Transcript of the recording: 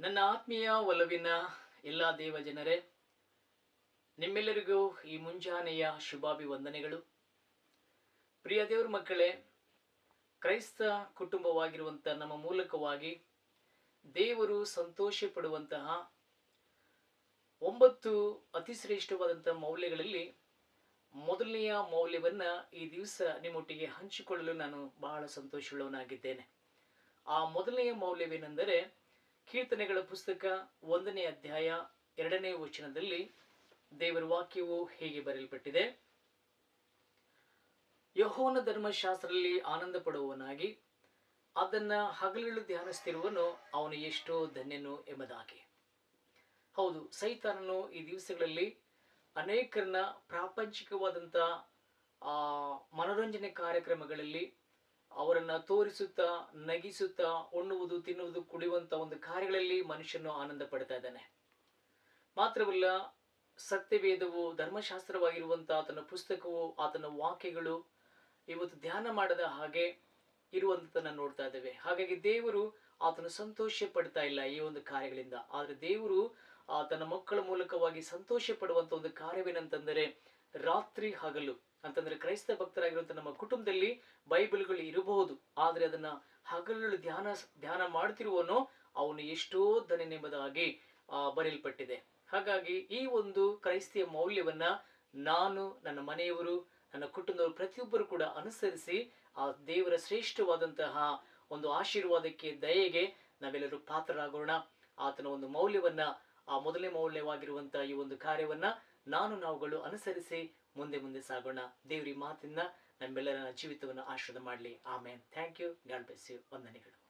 ನನ್ನ ಆತ್ಮೀಯ ಒಲವಿನ ಎಲ್ಲ ದೇವ ಜನರೇ, ನಿಮ್ಮೆಲ್ಲರಿಗೂ ಈ ಮುಂಜಾನೆಯ ಶುಭಾಭಿವಂದನೆಗಳು. ಪ್ರಿಯ ದೇವ್ರ ಮಕ್ಕಳೇ, ಕ್ರೈಸ್ತ ಕುಟುಂಬವಾಗಿರುವಂಥ ನಮ್ಮ ಮೂಲಕವಾಗಿ ದೇವರು ಸಂತೋಷ ಪಡುವಂತಹ ಒಂಬತ್ತು ಅತಿಶ್ರೇಷ್ಠವಾದಂಥ ಮೌಲ್ಯಗಳಲ್ಲಿ ಮೊದಲನೆಯ ಮೌಲ್ಯವನ್ನ ಈ ದಿವಸ ನಿಮ್ಮೊಟ್ಟಿಗೆ ಹಂಚಿಕೊಳ್ಳಲು ನಾನು ಬಹಳ ಸಂತೋಷವುಳ್ಳವನಾಗಿದ್ದೇನೆ. ಆ ಮೊದಲನೆಯ ಮೌಲ್ಯವೇನೆಂದರೆ ಕೀರ್ತನೆಗಳ ಪುಸ್ತಕ ಒಂದನೇ ಅಧ್ಯಾಯ ಎರಡನೇ ವಚನದಲ್ಲಿ ದೇವರ ವಾಕ್ಯವು ಹೇಗೆ ಬರೆಯಲ್ಪಟ್ಟಿದೆ? ಯಹೋನ ಧರ್ಮಶಾಸ್ತ್ರದಲ್ಲಿ ಆನಂದ ಪಡುವವನಾಗಿ ಅದನ್ನ ಹಗಲಿಳು ಧ್ಯಾನಿಸ್ತಿರುವನು ಅವನು ಎಷ್ಟೋ ಧನ್ಯನು ಎಂಬುದಾಗಿ. ಹೌದು, ಸೈತಾನನು ಈ ದಿವಸಗಳಲ್ಲಿ ಅನೇಕರನ್ನ ಆ ಮನೋರಂಜನೆ ಕಾರ್ಯಕ್ರಮಗಳಲ್ಲಿ ಅವರನ್ನ ತೋರಿಸುತ್ತಾ, ನಗಿಸುತ್ತಾ, ಉಣ್ಣುವುದು, ತಿನ್ನುವುದು, ಕುಡಿಯುವಂತ ಒಂದು ಕಾರ್ಯಗಳಲ್ಲಿ ಮನುಷ್ಯನು ಆನಂದ ಪಡ್ತಾ ಇದ್ದಾನೆ. ಮಾತ್ರವಲ್ಲ, ಸತ್ಯವೇದವು ಧರ್ಮಶಾಸ್ತ್ರವಾಗಿರುವಂಥ ಆತನ ಪುಸ್ತಕವು, ಆತನ ವಾಕ್ಯಗಳು ಇವತ್ತು ಧ್ಯಾನ ಮಾಡದ ಹಾಗೆ ಇರುವಂತದನ್ನ ನೋಡ್ತಾ ಇದ್ದೇವೆ. ಹಾಗಾಗಿ ದೇವರು ಆತನ ಸಂತೋಷ ಪಡ್ತಾ ಇಲ್ಲ ಈ ಒಂದು ಕಾರ್ಯಗಳಿಂದ. ಆದ್ರೆ ದೇವರು ಆತನ ಮಕ್ಕಳ ಮೂಲಕವಾಗಿ ಸಂತೋಷ ಪಡುವಂತ ಒಂದು ಕಾರ್ಯವೇನಂತಂದರೆ ರಾತ್ರಿ ಹಗಲು. ಅಂತಂದ್ರೆ ಕ್ರೈಸ್ತ ಭಕ್ತರಾಗಿರುವಂತ ನಮ್ಮ ಕುಟುಂಬದಲ್ಲಿ ಬೈಬಲ್ಗಳು ಇರಬಹುದು, ಆದ್ರೆ ಅದನ್ನ ಹಗಲು ಧ್ಯಾನ ಧ್ಯಾನ ಮಾಡ್ತಿರುವನೋ ಅವನು ಎಷ್ಟೋ ಧನನೆಂಬುದಾಗಿ ಬರೆಯಲ್ಪಟ್ಟಿದೆ. ಹಾಗಾಗಿ ಈ ಒಂದು ಕ್ರೈಸ್ತಿಯ ಮೌಲ್ಯವನ್ನ ನಾನು, ನನ್ನ ಮನೆಯವರು, ನನ್ನ ಕುಟುಂಬದವರು ಪ್ರತಿಯೊಬ್ಬರು ಕೂಡ ಅನುಸರಿಸಿ ಆ ದೇವರ ಶ್ರೇಷ್ಠವಾದಂತಹ ಒಂದು ಆಶೀರ್ವಾದಕ್ಕೆ, ದಯೆಗೆ ನಾವೆಲ್ಲರೂ ಪಾತ್ರರಾಗೋಣ. ಆತನ ಒಂದು ಮೌಲ್ಯವನ್ನ ಆ ಮೊದಲೇ ಮೌಲ್ಯವಾಗಿರುವಂತಹ ಈ ಒಂದು ಕಾರ್ಯವನ್ನ ನಾನು ನಾವುಗಳು ಅನುಸರಿಸಿ ಮುಂದೆ ಮುಂದೆ ಸಾಗೋಣ. ದೇವ್ರಿ ಮಾತಿನ ನಮ್ಮೆಲ್ಲರ ಜೀವಿತವನ್ನು ಆಶ್ರಯ ಮಾಡಲಿ. Amen. Thank you God bless you ವಂದನೆಗಳು.